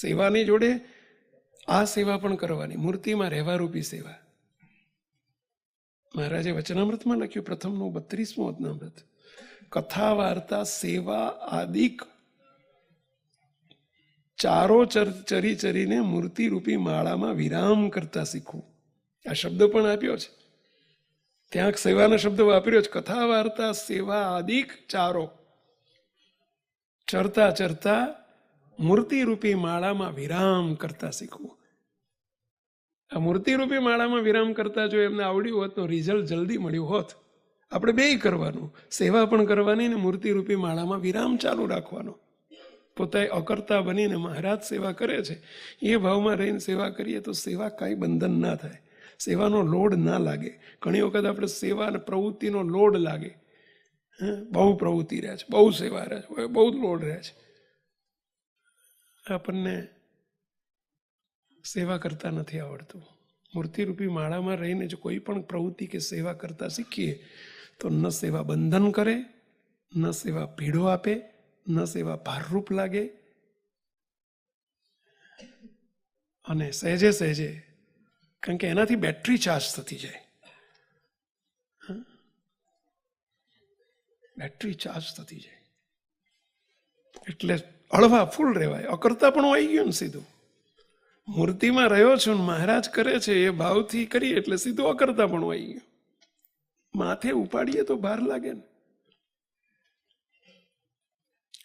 સેવાની જોડે આ સેવા પણ કરવાની. મૂર્તિમાં રહેવારૂપી સેવા. મહારાજે વચનામૃતમાં લખ્યું પ્રથમનું બત્રીસમું વચનામૃત. કથા, વાર્તા, સેવા આદિક ચારો ચર, ચરી ચરીને મૂર્તિરૂપી માળામાં વિરામ કરતા શીખવું. આ શબ્દ પણ આપ્યો છે. ત્યાં સેવાનો શબ્દ વાપર્યો છે. કથા, વાર્તા, સેવા આદિક ચારો. ચરતા ચરતા મૂર્તિરૂપી માળામાં વિરામ કરતા શીખવું. આ મૂર્તિરૂપી માળામાં વિરામ કરતા જો એમને આવડ્યું હોત તો રિઝલ્ટ જલ્દી મળ્યું હોત. આપણે બેય કરવાનું, સેવા પણ કરવાની ને મૂર્તિરૂપી માળામાં વિરામ ચાલુ રાખવાનો. પોતે અકર્તા બનીને મહારાજ સેવા કરે છે. એ ભાવમાં રહીને સેવા કરીએ તો સેવા કાંઈ બંધન ના થાય. સેવાનો લોડ ના લાગે. ઘણી વખત આપણે સેવા અને પ્રવૃત્તિનો લોડ લાગે. બહુ પ્રવૃત્તિ રહે છે, બહુ સેવા રહે છે, બહુ લોડ રહે છે. આપણને સેવા કરતા નથી આવડતું. મૂર્તિરૂપી માળામાં રહીને જો કોઈ પણ પ્રવૃત્તિ કે સેવા કરતા શીખીએ, તો ન સેવા બંધન કરે, ન સેવા પીડો આપે, ન સેવા ભારરૂપ લાગે. અને સહેજે સહેજે, કારણ કે એનાથી બેટરી ચાર્જ થતી જાય. બેટરી ચાર્જ થતી જાય. એટલે હળવા ફૂલ રહેવાય. અકર્તા પણ આવી ગયું ને સીધું. મૂર્તિમાં રહ્યો છું ને મહારાજ કરે છે એ ભાવથી કરીએ એટલે સીધું અકર્તા પણ આવી ગયું. માથે ઉપાડીએ તો ભાર લાગે ને.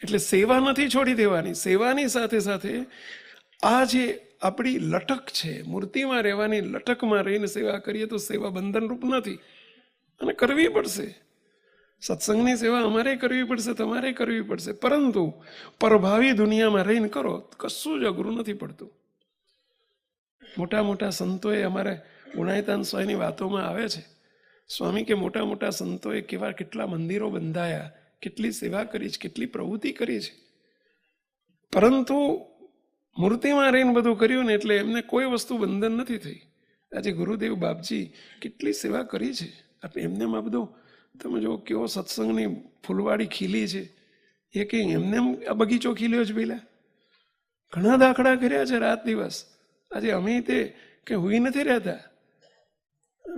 એટલે સેવા નથી છોડી દેવાની. સેવાની સાથે સાથે આ જે આપણી લટક છે, મૂર્તિમાં રહેવાની લટકમાં રહીને સેવા કરીએ તો સેવા બંધનરૂપ નથી. અને કરવી પડશે. સત્સંગની સેવા અમારે કરવી પડશે, તમારે કરવી પડશે. પરંતુ પરભાવી દુનિયામાં રહીને કરો, કશું જ અઘરું નથી પડતું. મોટા મોટા સંતોએ અમારે ગુણાયતાન સ્વાયની વાતોમાં આવે છે. સ્વામી કે મોટા મોટા સંતોએ કેવા કેટલા મંદિરો બંધાયા, કેટલી સેવા કરી છે, કેટલી પ્રવૃત્તિ કરી છે. પરંતુ મૂર્તિમાં રહીને બધું કર્યું ને એટલે એમને કોઈ વસ્તુ બંધન નથી થઈ. આજે ગુરુદેવ બાપજી કેટલી સેવા કરી છે. આપણે આ બધું તમે જો કેવો સત્સંગની ફૂલવાડી ખીલી છે. એ કે એમને આ બગીચો ખીલ્યો છે પેલા. ઘણા દાખલા કર્યા છે રાત દિવસ. આજે અમે તે કે હુઈ નથી રહેતા.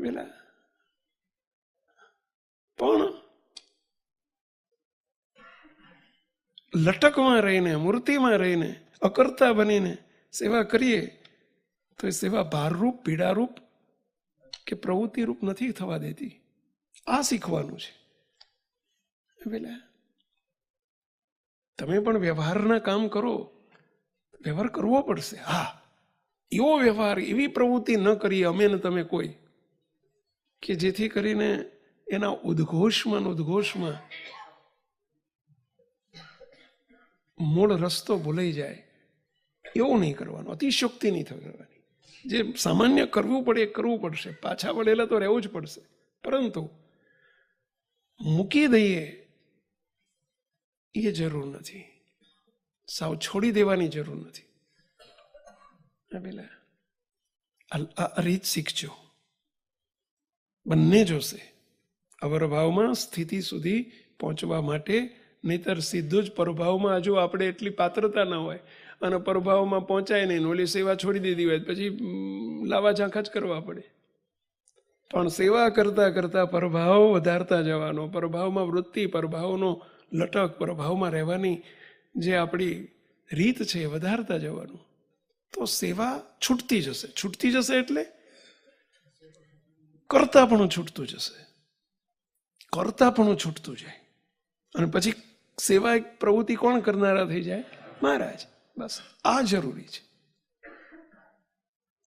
પેલા. પણ લટકમાં રહીને, મૂર્તિમાં રહીને, અકર્તા બનીને સેવા કરીએ, તો એ સેવા ભારરૂપ, પીડારૂપ કે પ્રવૃત્તિરૂપ નથી થવા દેતી. આ શીખવાનું છે. પેલા? તમે પણ વ્યવહારના કામ કરો. વ્યવહાર કરવો પડશે. હા. એવો વ્યવહાર, એવી પ્રવૃત્તિ ન કરીએ અમે ને તમે કોઈ. કે જેથી કરીને એના ઉદ્ઘોષમાં ઉદ્ઘોષમાં મૂળ રસ્તો ભૂલાઈ જાય. એવું નહીં કરવાનું. અતિશોક્તિ નહીં કરવાની જે સામાન્ય કરવું પડે એ કરવું પડશે. પાછા વળેલા તો રહેવું જ પડશે. પરંતુ મૂકી દઈએ, એ જરૂર નથી. સાવ છોડી દેવાની જરૂર નથી. પેલા આ રીત શીખજો. બંને જોશે. અવરભાવમાં સ્થિતિ સુધી પહોંચવા માટે, નહીતર સીધું જ પરભાવમાં હજુ આપણે એટલી પાત્રતા ન હોય, અને પરભાવમાં પહોંચાય નહીં ઓલી સેવા છોડી દીધી હોય પછી લાવા ઝાંખા જ કરવા પડે. પણ સેવા કરતા કરતા પ્રભાવ વધારતા જવાનો, પ્રભાવમાં વૃત્તિ, પ્રભાવનો લટક, પ્રભાવમાં રહેવાની જે આપણી રીત છે વધારતા જવાનું. તો સેવા છૂટતી જશે. છૂટતી જશે એટલે કરતા પણ છૂટતું જશે. કરતા પણ છૂટતું જાય. અને પછી સેવા એક પ્રવૃત્તિ કોણ કરનારા થઈ જાય? મહારાજ. બસ, આ જરૂરી છે.